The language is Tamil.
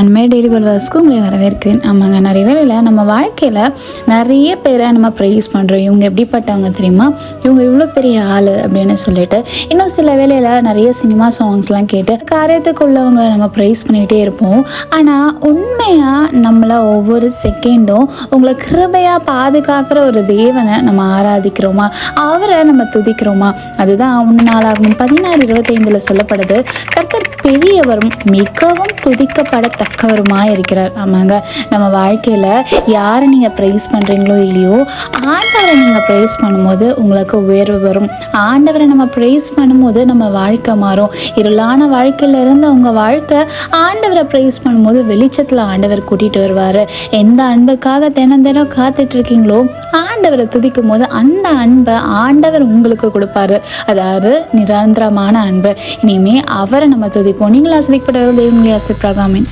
அண்மை டெய்லி பல்வாஸ்க்கு உங்களை வரவேற்கிறேன். ஆமாங்க நிறைய வேலையில் நம்ம வாழ்க்கையில் நிறைய பேரை நம்ம ப்ரைஸ் பண்ணுறோம் இவங்க எப்படிப்பட்டவங்க தெரியுமா? இவங்க இவ்வளோ பெரிய ஆள் அப்படின்னு சொல்லிட்டு. இன்னும் சில வேலையில் நிறைய சினிமா சாங்ஸ்லாம் கேட்டு காரியத்துக்குள்ளவங்களை நம்ம ப்ரைஸ் பண்ணிகிட்டே இருப்போம். ஆனால் உண்மையாக நம்மளை ஒவ்வொரு செகண்டும் உங்களை கிருபையாக பாதுகாக்கிற ஒரு தேவனை நம்ம ஆராதிக்கிறோமா? அவரை நம்ம துதிக்கிறோமா? அதுதான் ஒன்று நாளாகும் பதினாறு இருபத்தைந்தில் சொல்லப்படுது. கர்த்த பெரியவரும் மிகவும் துதிக்கப்படத்தக்கவருமாக இருக்கிறார் ஆமாங்க. நம்ம வாழ்க்கையில் யாரை நீங்கள் ப்ரைஸ் பண்ணுறீங்களோ இல்லையோ ஆண்டவரை நீங்கள் ப்ரைஸ் பண்ணும்போது உங்களுக்கு உயர்வு வரும். ஆண்டவரை நம்ம ப்ரைஸ் பண்ணும்போது நம்ம வாழ்க்கை மாறும். இருளான வாழ்க்கையில இருந்து உங்கள் வாழ்க்கை ஆண்டவரை ப்ரைஸ் பண்ணும்போது வெளிச்சத்தில் ஆண்டவர் கூட்டிகிட்டு வருவார். எந்த அன்புக்காக தினம் தினம் காத்துட்டு இருக்கீங்களோ ஆண்டவரை துதிக்கும் போது அந்த அன்பை ஆண்டவர் உங்களுக்கு கொடுப்பாரு. அதாவது நிரந்தரமான அன்பு. இனிமே அவரை நம்ம துதிப்போம். நீங்களும் ஆசிரியப்பட்ட தெய்வங்களே பிரகாமின்